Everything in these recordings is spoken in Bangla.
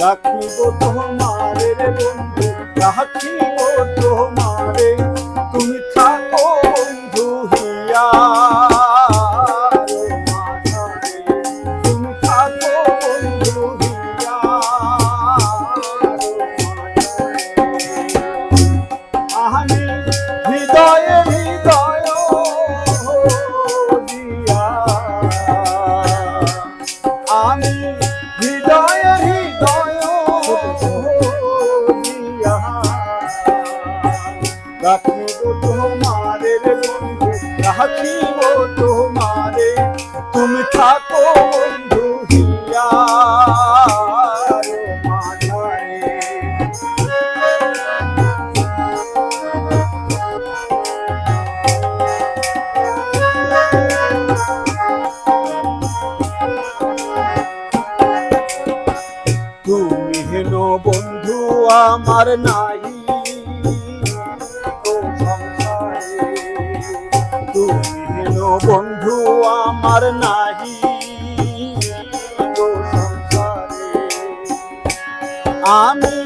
রাখিব তোমারে রে বন্ধু রাখিব তোমারে। তুমি থাকো বন্ধু হিয়া। রাখিব তোমারে রাখিব তোমারে তুমি থাকো বন্ধু হিয়া তুমি হেন বন্ধু আমার নাই তুমি হেন বন্ধু আমার নাহি। আমি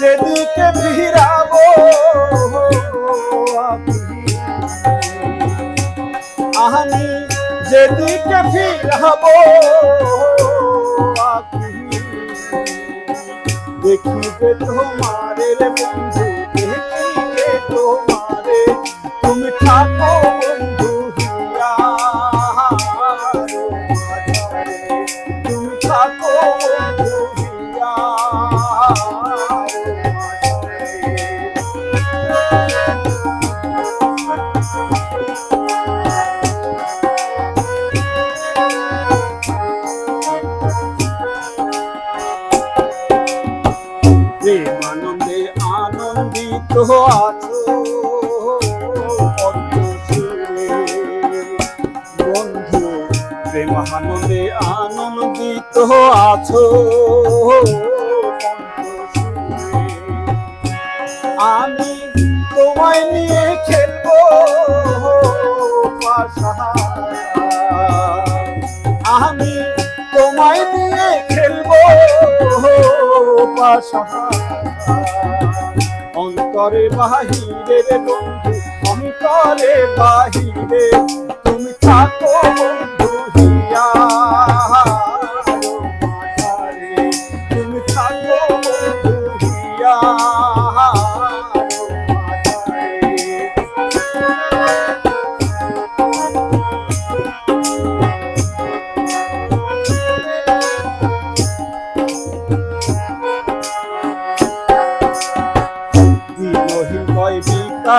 যেদিকে ফিরাব আমি যেদিকে ফিরাব দেখিবে তোমারে বন্ধু প্রেমানন্দে আনন্দিত আছো। বন্ধু প্রেমানন্দে আনন্দিত আছো। আমি তোমায় নিয়ে খেলব পাশাহারা। অন্তরে বাহিরে রে বন্ধু অন্তরে বাহিরে। তুমি থাকো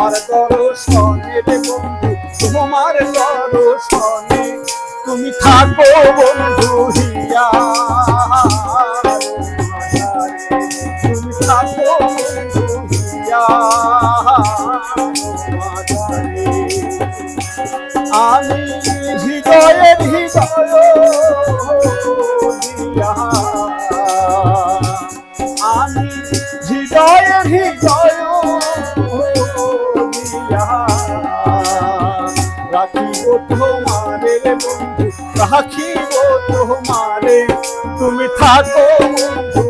তোমার দর্শনে রে বন্ধু, তোমার দর্শনে। তুমি থাকো বন্ধু হিয়া। তুমি থাকো বন্ধু হিয়া। আমি হৃদয়ে হৃদয়। রাখিব তোমারে রে বন্ধু রাখিব তোমারে। তুমি থাকো বন্ধু